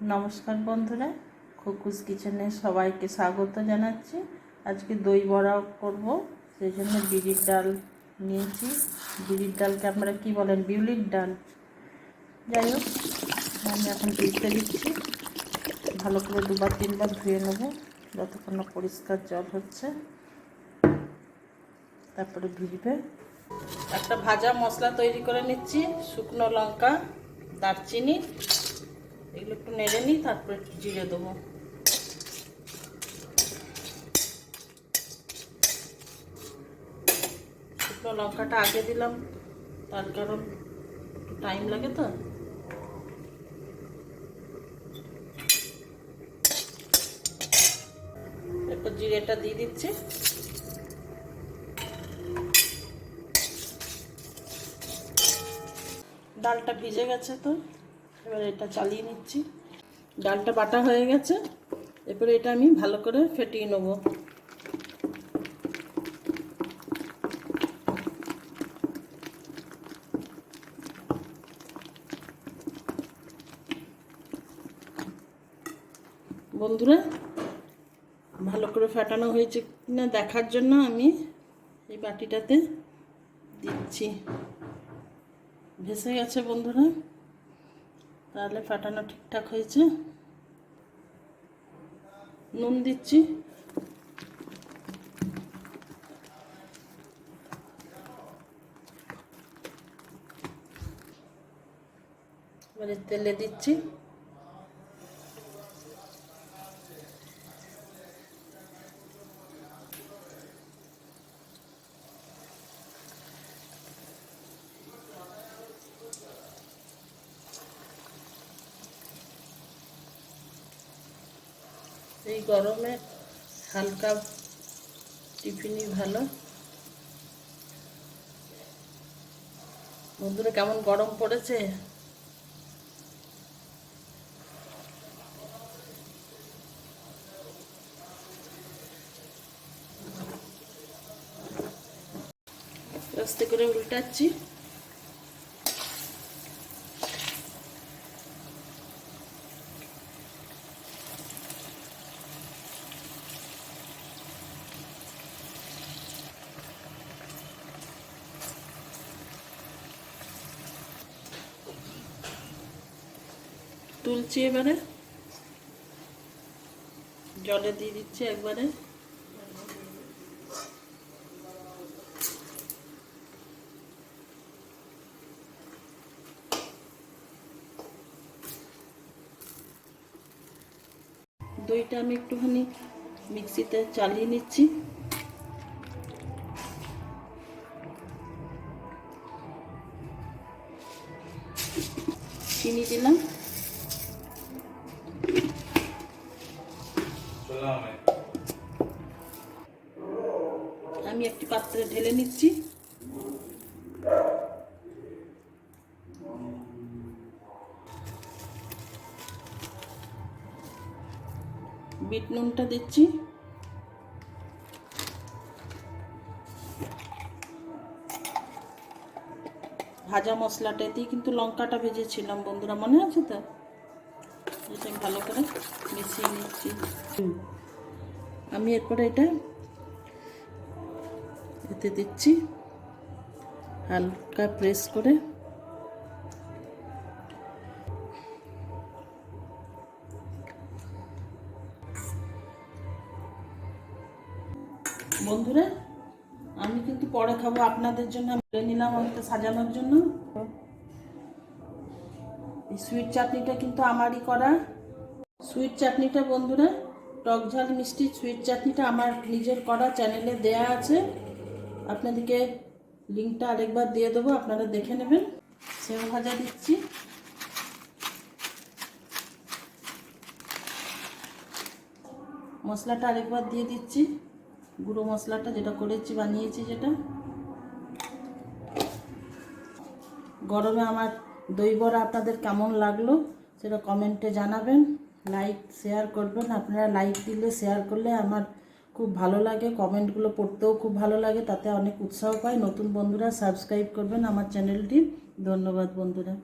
নমস্কার বন্ধুরা, খুকুস কিচেনে সবাইকে স্বাগত জানাচ্ছি। আজকে দই বড়া করব, সেই জন্য বিড়ির ডাল নিয়েছি। বিড়ির ডালকে আপনারা কি বলেন, বিউলির ডাল? যাই হোক, আমি এখন ভিজতে দিচ্ছি। ভালো করে দুবার, তিনবার ধুয়ে নেব, যতক্ষণ না পরিষ্কার জল হচ্ছে। তারপরে ভিজবে একটা ভাজা মশলা তৈরি করে নিচ্ছি, শুকনো লঙ্কা, দারচিনি এগুলো একটু নেড়ে নিই, তারপরে একটু জিরে দেবো। শুকনো লঙ্কাটা আগে দিলাম, তার কারণ টাইম লাগে তো। একটু জিরেটা দিয়ে দিচ্ছি। ডালটা ভিজে গেছে তো। এবার এটা চালিয়ে নিচ্ছি। ডালটা বাটা হয়ে গেছে। এরপরে এটা আমি ভালো করে ফেটিয়ে নেব। বন্ধুরা, ভালো করে ফাটানো হয়েছে কিনা দেখার জন্য আমি এই বাটিটাতে দিচ্ছি। ভেসে গেছে বন্ধুরা। তাহলে ফাটানো ঠিকঠাক হয়েছে। নুন দিচ্ছি। এবারে তেলে দিচ্ছি। এই গরমে হালকা টিফিনই ভালো। বন্ধুরা কেমন গরম পড়েছে? আস্তে করে উল্টাচ্ছি। তুলছি এবারে। জলে দিয়ে দিচ্ছি একবারে। দইটা আমি একটুখানি মিক্সিতে চালিয়ে নিচ্ছি। চিনি দিলাম। পাত্রে ঢেলে নিচ্ছি। বিট নুনটা দিচ্ছি। ভাজা মশলাটাতেই কিন্তু লঙ্কাটা ভেজেছিলাম, বন্ধুরা মনে আছে তো? ভালো করে মিশিয়ে নিচ্ছি। আমি এরপরে এটা এতে দিচ্ছি হালকা প্রেস করে। বন্ধুরা, আমি কিন্তু পরে খাব। আপনাদের জন্য বলে নিলাম আমাকে সাজানোর জন্য। এই সুইট চাটনিটা কিন্তু আমারই করা। সুইট চাটনিটা বন্ধুরা, টক ঝাল মিষ্টি সুইট চাটনিটা আমার নিজের করা চ্যানেলে দেয়া আছে। আপনাদেরকে লিঙ্কটা আরেকবার দিয়ে দেবো, আপনারা দেখে নেবেন। সেও ভাজা দিচ্ছি। মশলাটা আরেকবার দিয়ে দিচ্ছি। গুঁড়ো মশলাটা যেটা করেছি, বানিয়েছি যেটা। গরমে আমার দই বড়া আপনাদের কেমন লাগল, সেটা কমেন্টে জানাবেন। লাইক শেয়ার করবেন। আপনারা লাইক দিলে শেয়ার করলে আমার খুব ভালো লাগে, কমেন্টগুলো পড়তেও খুব ভালো লাগে, তাতে অনেক উৎসাহ পায় নতুন বন্ধুরা সাবস্ক্রাইব করবেন আমার চ্যানেলটি ধন্যবাদ বন্ধুরা।